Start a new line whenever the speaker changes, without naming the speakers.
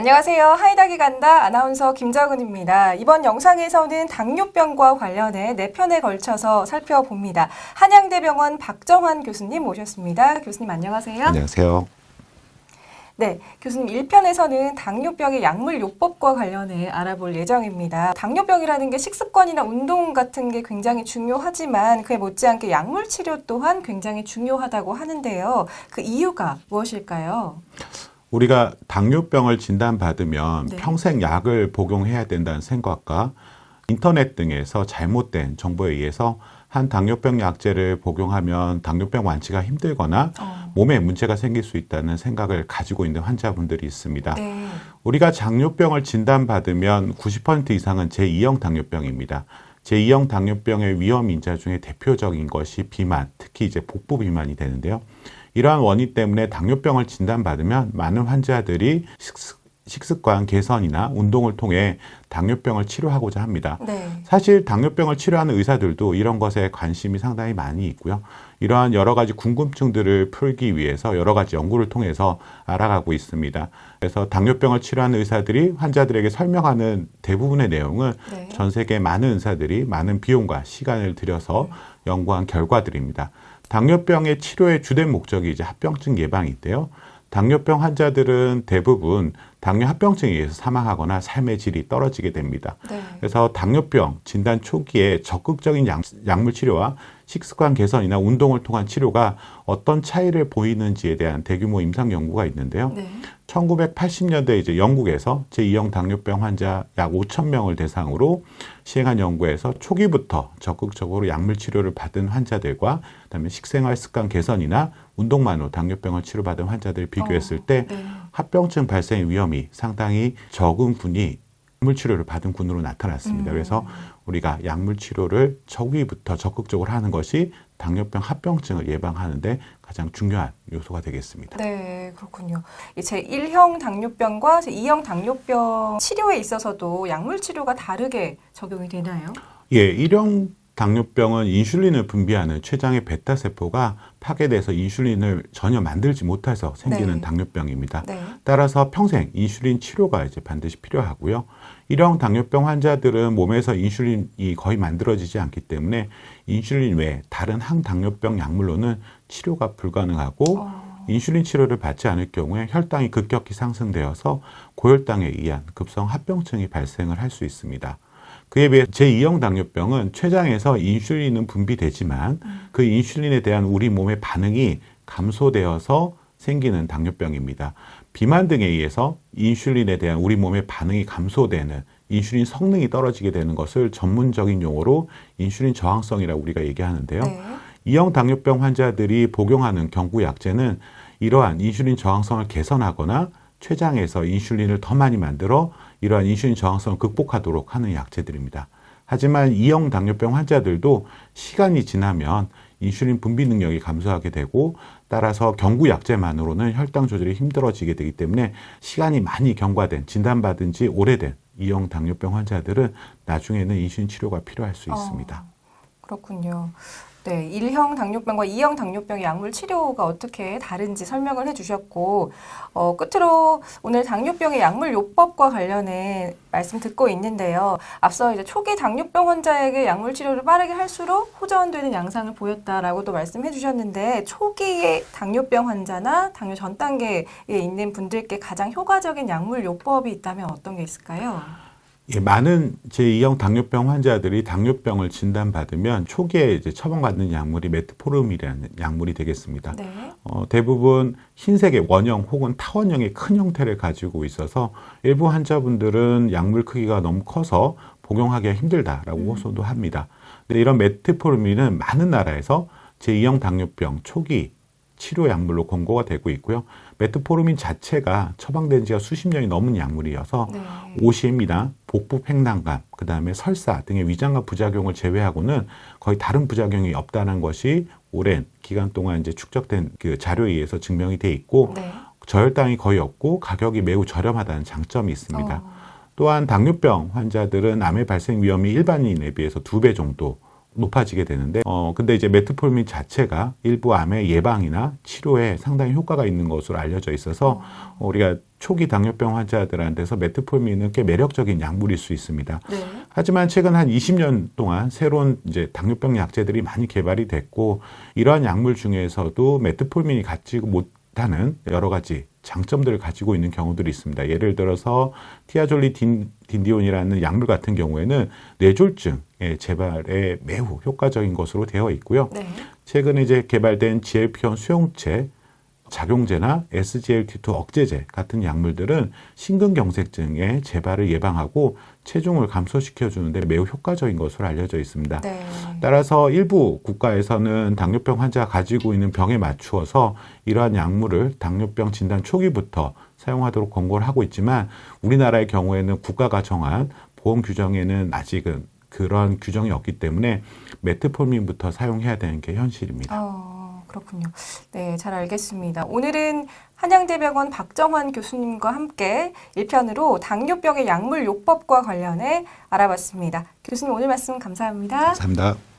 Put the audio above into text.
안녕하세요. 하이닥이 간다 아나운서 김정은입니다. 이번 영상에서는 당뇨병과 관련해 네 편에 걸쳐서 살펴봅니다. 한양대병원 박정환 교수님 모셨습니다. 교수님 안녕하세요.
안녕하세요.
네, 교수님 1편에서는 당뇨병의 약물 요법과 관련해 알아볼 예정입니다. 당뇨병이라는 게 식습관이나 운동 같은 게 굉장히 중요하지만 그에 못지않게 약물 치료 또한 굉장히 중요하다고 하는데요. 그 이유가 무엇일까요?
우리가 당뇨병을 진단받으면
네.
평생 약을 복용해야 된다는 생각과 인터넷 등에서 잘못된 정보에 의해서 한 당뇨병 약제를 복용하면 당뇨병 완치가 힘들거나
어,
몸에 문제가 생길 수 있다는 생각을 가지고 있는 환자분들이 있습니다.
네.
우리가 당뇨병을 진단받으면 90% 이상은 제2형 당뇨병입니다. 제2형 당뇨병의 위험 인자 중에 대표적인 것이 비만, 특히 이제 복부 비만이 되는데요. 이러한 원인 때문에 당뇨병을 진단받으면 많은 환자들이 식습, 식습관 개선이나 운동을 통해 당뇨병을 치료하고자 합니다.
네.
사실 당뇨병을 치료하는 의사들도 이런 것에 관심이 상당히 많이 있고요. 이러한 여러 가지 궁금증들을 풀기 위해서 여러 가지 연구를 통해서 알아가고 있습니다. 그래서 당뇨병을 치료하는 의사들이 환자들에게 설명하는 대부분의 내용은
네.
전 세계 많은 의사들이 많은 비용과 시간을 들여서 연구한 결과들입니다. 당뇨병의 치료의 주된 목적이 이제 합병증 예방인데요. 당뇨병 환자들은 대부분 당뇨 합병증에 의해서 사망하거나 삶의 질이 떨어지게 됩니다.
네.
그래서 당뇨병 진단 초기에 적극적인 약, 약물 치료와 식습관 개선이나 운동을 통한 치료가 어떤 차이를 보이는지에 대한 대규모 임상 연구가 있는데요.
네.
1980년대 이제 영국에서 제2형 당뇨병 환자 약 5천 명을 대상으로 시행한 연구에서 초기부터 적극적으로 약물 치료를 받은 환자들과 그다음에 식생활 습관 개선이나 운동만으로 당뇨병을 치료받은 환자들을 비교했을 때
네.
합병증 발생 위험이 상당히 적은 군이 약물 치료를 받은 군으로 나타났습니다.
음.
그래서 우리가 약물 치료를 초기부터 적극적으로 하는 것이 당뇨병 합병증을 예방하는데 가장 중요한 요소가 되겠습니다.
네, 그렇군요. 이 제1형 당뇨병과 제 2형 당뇨병 치료에 있어서도 약물 치료가 다르게 적용이 되나요?
예, 1형 당뇨병은 인슐린을 분비하는 췌장의 베타 세포가 파괴돼서 인슐린을 전혀 만들지 못해서 생기는
네.
당뇨병입니다.
네.
따라서 평생 인슐린 치료가 이제 반드시 필요하고요. 1형 당뇨병 환자들은 몸에서 인슐린이 거의 만들어지지 않기 때문에 인슐린 외에 다른 항당뇨병 약물로는 치료가 불가능하고
어,
인슐린 치료를 받지 않을 경우에 혈당이 급격히 상승되어서 고혈당에 의한 급성 합병증이 발생을 할 수 있습니다. 그에 비해 제2형 당뇨병은 췌장에서 인슐린은 분비되지만 그 인슐린에 대한 우리 몸의 반응이 감소되어서 생기는 당뇨병입니다. 비만 등에 의해서 인슐린에 대한 우리 몸의 반응이 감소되는 인슐린 성능이 떨어지게 되는 것을 전문적인 용어로 인슐린 저항성이라고 우리가 얘기하는데요.
네.
이형 당뇨병 환자들이 복용하는 경구 약제는 이러한 인슐린 저항성을 개선하거나 췌장에서 인슐린을 더 많이 만들어 이러한 인슐린 저항성을 극복하도록 하는 약제들입니다. 하지만 이형 당뇨병 환자들도 시간이 지나면 인슐린 분비 능력이 감소하게 되고 따라서 경구 약제만으로는 혈당 조절이 힘들어지게 되기 때문에 시간이 많이 경과된 진단받은 지 오래된 이형 당뇨병 환자들은 나중에는 인슐린 치료가 필요할 수
어.
있습니다.
그렇군요. 네, 1형 당뇨병과 2형 당뇨병의 약물 치료가 어떻게 다른지 설명을 해주셨고, 어, 끝으로 오늘 당뇨병의 약물 요법과 관련해 말씀 듣고 있는데요. 앞서 이제 초기 당뇨병 환자에게 약물 치료를 빠르게 할수록 호전되는 양상을 보였다라고도 말씀해 주셨는데, 초기의 당뇨병 환자나 당뇨 전 단계에 있는 분들께 가장 효과적인 약물 요법이 있다면 어떤 게 있을까요?
예, 많은 제2형 당뇨병 환자들이 당뇨병을 진단받으면 초기에 이제 처방받는 약물이 메트포름이라는 약물이 되겠습니다.
네.
어, 대부분 흰색의 원형 혹은 타원형의 큰 형태를 가지고 있어서 일부 환자분들은 약물 크기가 너무 커서 복용하기가 힘들다라고 호소도 합니다. 근데 이런 메트포르민은 많은 나라에서 제2형 당뇨병 초기 치료 약물로 권고가 되고 있고요. 메트포르민 자체가 처방된 지가 수십 년이 넘은 약물이어서
네.
오심이나 복부 팽당감, 그 다음에 설사 등의 위장과 부작용을 제외하고는 거의 다른 부작용이 없다는 것이 오랜 기간 동안 이제 축적된 그 자료에 의해서 증명이 돼 있고
네.
저혈당이 거의 없고 가격이 매우 저렴하다는 장점이 있습니다.
어,
또한 당뇨병 환자들은 암의 발생 위험이 일반인에 비해서 두 배 정도 높아지게 되는데 어 근데 이제 메트폴민 자체가 일부 암의 예방이나 치료에 상당히 효과가 있는 것으로 알려져 있어서 어, 우리가 초기 당뇨병 환자들한테서 메트폴민은 꽤 매력적인 약물일 수 있습니다.
네.
하지만 최근 한 20년 동안 새로운 이제 당뇨병 약제들이 많이 개발이 됐고 이러한 약물 중에서도 메트폴민이 갖지 못하는 여러 가지 장점들을 가지고 있는 경우들이 있습니다. 예를 들어서 티아졸리 딘, 딘디온이라는 약물 같은 경우에는 뇌졸중의 재발에 매우 효과적인 것으로 되어 있고요.
네.
최근에 이제 개발된 GLP-1 수용체 작용제나 SGLT2 억제제 같은 약물들은 심근경색증의 재발을 예방하고 체중을 감소시켜 주는데 매우 효과적인 것으로 알려져 있습니다.
네.
따라서 일부 국가에서는 당뇨병 환자가 가지고 있는 병에 맞추어서 이러한 약물을 당뇨병 진단 초기부터 사용하도록 권고를 하고 있지만 우리나라의 경우에는 국가가 정한 보험 규정에는 아직은 그런 규정이 없기 때문에 메트폴민부터 사용해야 되는 게 현실입니다.
어, 그렇군요. 네, 잘 알겠습니다. 오늘은 한양대병원 박정환 교수님과 함께 1편으로 당뇨병의 약물 요법과 관련해 알아봤습니다. 교수님 오늘 말씀 감사합니다.
감사합니다.